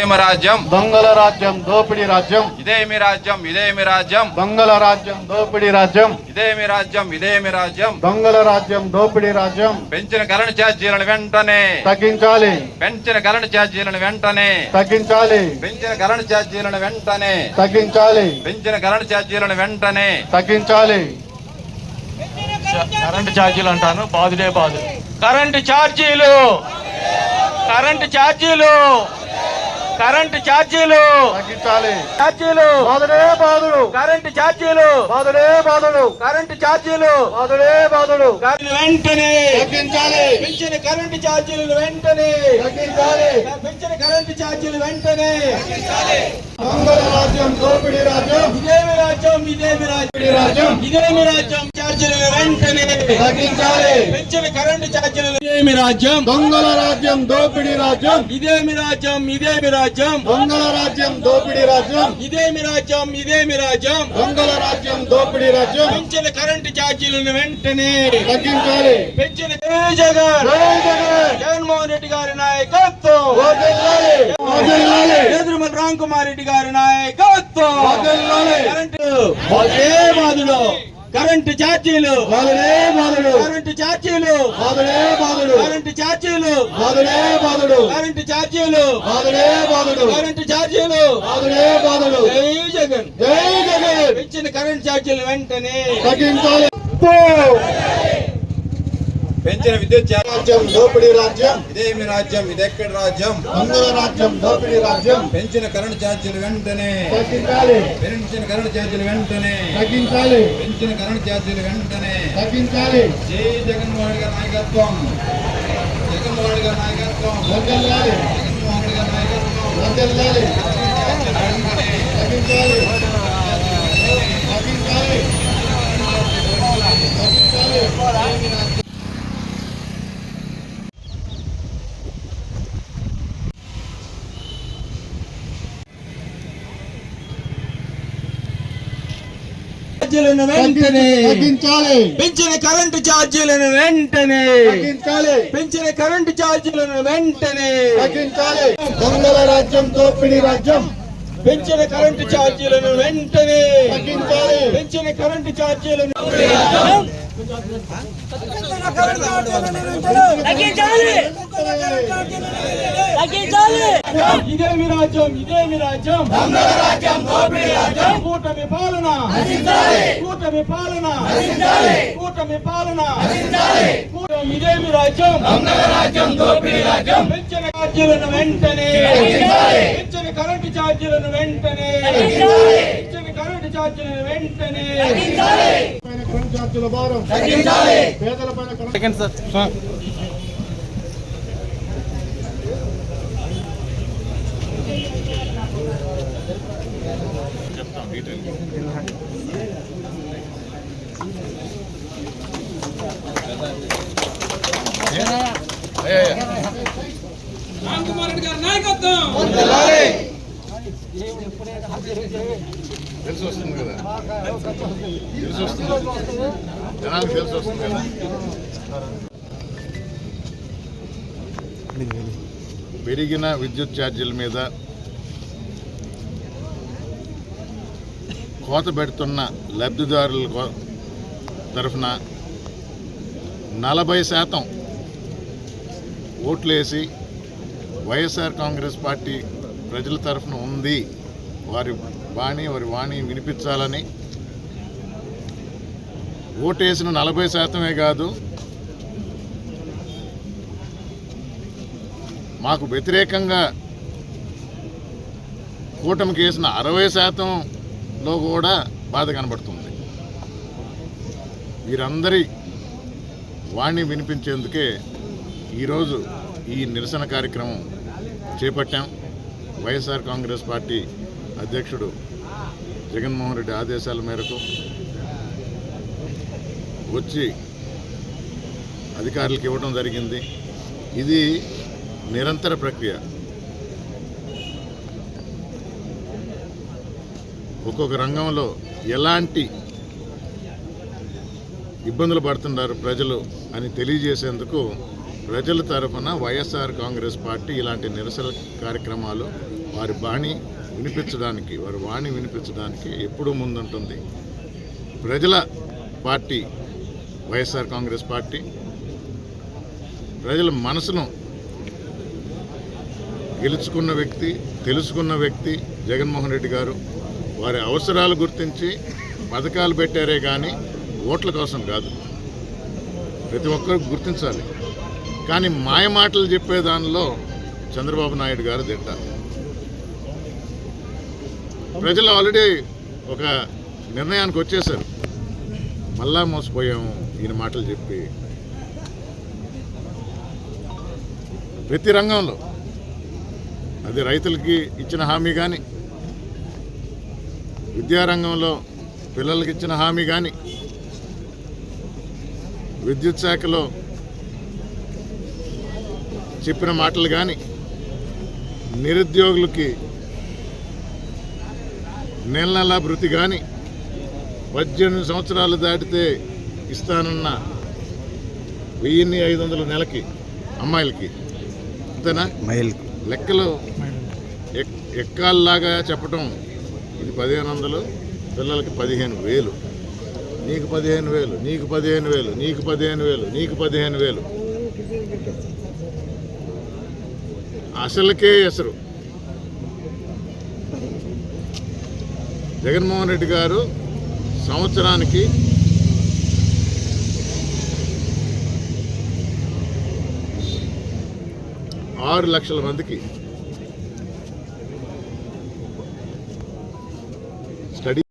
ఇదేమి రాజ్యం? దొంగల రాజ్యం దోపిడీ రాజ్యం. ఇదేమి రాజ్యం? ఇదేమి రాజ్యం? దొంగల రాజ్యం దోపిడీ రాజ్యం. ఇదేమి రాజ్యం? ఇదేమి రాజ్యం? దొంగల రాజ్యం దోపిడీ రాజ్యం. పెంచిన కరెంట్ ఛార్జీలను వెంటనే. తగ్గించాలి. పెంచిన కరెంట్ ఛార్జీలను వెంటనే. తగ్గించాలి. పెంచిన కరెంట్ ఛార్జీలను వెంటనే. తగ్గించాలి. పెంచిన కరెంట్ ఛార్జీలను వెంటనే. తగ్గించాలి. కరెంటు ఛార్జీలు అంటాను. బాదులే బాదు కరెంటు ఛార్జీలు. కరెంటు ఛార్జీలు. కరెంటు ఛార్జీలు. తగ్గించాలి. ఛార్జీలు. బాధుడే బాధుడు. కరెంటు ఛార్జీలు. బాధుడే బాధుడు. కరెంటు ఛార్జీలు. బాధుడే బాధుడు. వెంటనే. తగ్గించాలి. పెంచిన కరెంటు ఛార్జీలు వెంటనే. తగ్గించాలి. పెంచిన కరెంటు ఛార్జీలు వెంటనే. రాజ్యం దోపిడీ రాజ్యం? ఇదేమి రాజ్యం? ఇదేమి రాజ్యం? ఇదేమి రాజ్యం? వెంటనే తగ్గించాలి. పెంచిన కరెంటు ఛార్జీలు. ఇదేమి రాజ్యం? దొంగల రాజ్యం దోపిడీ రాజ్యం. ఇదేమి రాజ్యం? ఇదేమి రాజ్యం? దొంగల రాజ్యం దోపిడీ రాజ్యం. ఇదేమి రాజ్యం? ఇదేమి రాజ్యం? దొంగల రాజ్యం దోపిడీ రాజ్యం. పెంచిన కరెంటు ఛార్జీలను వెంటనే తగ్గించాలి. పెంచిన జగన్. జగన్మోహన్ రెడ్డి గారి నాయకత్వం. ఎదురుమల రామ్ కుమార్ రెడ్డి గారి నాయకత్వం. కరెంటు. అదే బాధుడు కరెంటు ఛార్జీలు. బాధుడే బాధుడు కరెంటు ఛార్జీలు. బాధుడే బాధుడు కరెంటు ఛార్జీలు. బాధుడే బాధుడు కరెంటు ఛార్జీలు. బాధుడే బాధుడు కరెంటు ఛార్జీలు. బాధుడే బాధుడు జై జగన్. జై జగన్. పెంచిన కరెంటు ఛార్జీలు వెంటనే. తగ్గించాలి. పెంచిన విద్యుత్ రాజ్యం దోపిడీ రాజ్యం. ఇదేమి రాజ్యం ఇదెక్కడి రాజ్యం? దొంగల రాజ్యం దోపిడీ రాజ్యం. పెంచిన కరెంట్ ఛార్జీలు వెంటనే. తగ్గించాలి. పెంచిన కరెంట్ ఛార్జీలు వెంటనే. తగ్గించాలి. పెంచిన కరెంట్ ఛార్జీలు వెంటనే. తగ్గించాలి జై జగన్మోహన్ గారి నాయకత్వం. జగన్మోహన్ గారి నాయకత్వం. వదిలాలి. జగన్మోహన్ గారి నాయకత్వం. వదిలాలి. తగ్గించాలి ఛార్జీలను వెంటనే తగ్గించాలి. పెంచిన కరెంటు ఛార్జీలను వెంటనే తగ్గించాలి. పెంచిన కరెంటు ఛార్జీలను వెంటనే తగ్గించాలి. దొంగల రాజ్యం దోపిడీ రాజ్యం. పెంచిన కరెంటు ఛార్జీలను వెంటనే తగ్గించాలి. పెంచిన కరెంటు ఛార్జీలను తగ్గించాలి. తగ్గించాలి. ఇదేమి రాజ్యం ఇదేమి రాజ్యం. కూటమి పాలన. కూటమి పాలన. కూటమి పాలన. కూటమి ఇదేమి రాజ్యం. పెంచిన ఛార్జీలను వెంటనే. పెంచిన కరెంటు ఛార్జీలను వెంటనే. పెంచిన కరెంటు ఛార్జీలను వెంటనే. కరెంట్ ఛార్జీల. భారం పేదల పైన డీటెయిల్ తెలిసి వస్తుంది కదా తెలిసి వస్తుంది జనాలకు తెలిసి వస్తుంది కదా పెరిగిన విద్యుత్ ఛార్జీల మీద కోత పెడుతున్న లబ్ధిదారుల కో- తరఫున నలభై శాతం ఓట్లేసి వైఎస్ఆర్ కాంగ్రెస్ పార్టీ ప్రజల తరఫున ఉంది. వారి బాణి వారి వాణి వినిపించాలని ఓటేసిన నలభై శాతమే కాదు మాకు వ్యతిరేకంగా కూటమికి వేసిన అరవై శాతం లో కూడా బాధ కనబడుతుంది. వీరందరి వాణి వినిపించేందుకే ఈరోజు ఈ నిరసన కార్యక్రమం చేపట్టాం. వైఎస్ఆర్ కాంగ్రెస్ పార్టీ అధ్యక్షుడు జగన్మోహన్ రెడ్డి ఆదేశాల మేరకు వచ్చి అధికారులకు ఇవ్వడం జరిగింది. ఇది నిరంతర ప్రక్రియ. ఒక్కొక్క రంగంలో ఎలాంటి ఇబ్బందులు పడుతున్నారు ప్రజలు అని తెలియజేసేందుకు ప్రజల తరఫున వైఎస్ఆర్ కాంగ్రెస్ పార్టీ ఇలాంటి నిరసన కార్యక్రమాలు వారి బాణి వినిపించడానికి వారి వాణి వినిపించడానికి ఎప్పుడూ ముందుంటుంది. ప్రజల పార్టీ వైఎస్ఆర్ కాంగ్రెస్ పార్టీ ప్రజల మనసును గెలుచుకున్న వ్యక్తి తెలుసుకున్న వ్యక్తి జగన్మోహన్ రెడ్డి గారు వారి అవసరాలు గుర్తించి పథకాలు పెట్టారే కానీ ఓట్ల కోసం కాదు. ప్రతి ఒక్కరు గుర్తించాలి. కానీ మాయ మాటలు చెప్పే దానిలో చంద్రబాబు నాయుడు గారు దిట్ట ప్రజలు ఆల్రెడీ ఒక నిర్ణయానికి వచ్చేసారు. మళ్ళా మోసపోయాము ఈయన మాటలు చెప్పి. ప్రతి రంగంలో అది రైతులకి ఇచ్చిన హామీ కానీ విద్యారంగంలో పిల్లలకి ఇచ్చిన హామీ కానీ విద్యుత్ శాఖలో చెప్పిన మాటలు కానీ నిరుద్యోగులకి నెల నెల భృతి కానీ పద్దెనిమిది సంవత్సరాలు దాటితే ఇస్తానన్న వెయ్యిన్ని ఐదు వందల నెలకి అమ్మాయిలకి. అంతేనా? మైల్కు లెక్కలు ఎక్ ఎక్కాల్లాగా చెప్పటం ఇది పదిహేను వందలు పిల్లలకి పదిహేను వేలు. నీకు పదిహేను వేలు నీకు పదిహేను వేలు నీకు పదిహేను వేలు నీకు పదిహేను వేలు. అసలుకే ఎసరు. జగన్మోహన్ రెడ్డి గారు సంవత్సరానికి ఆరు లక్షల మందికి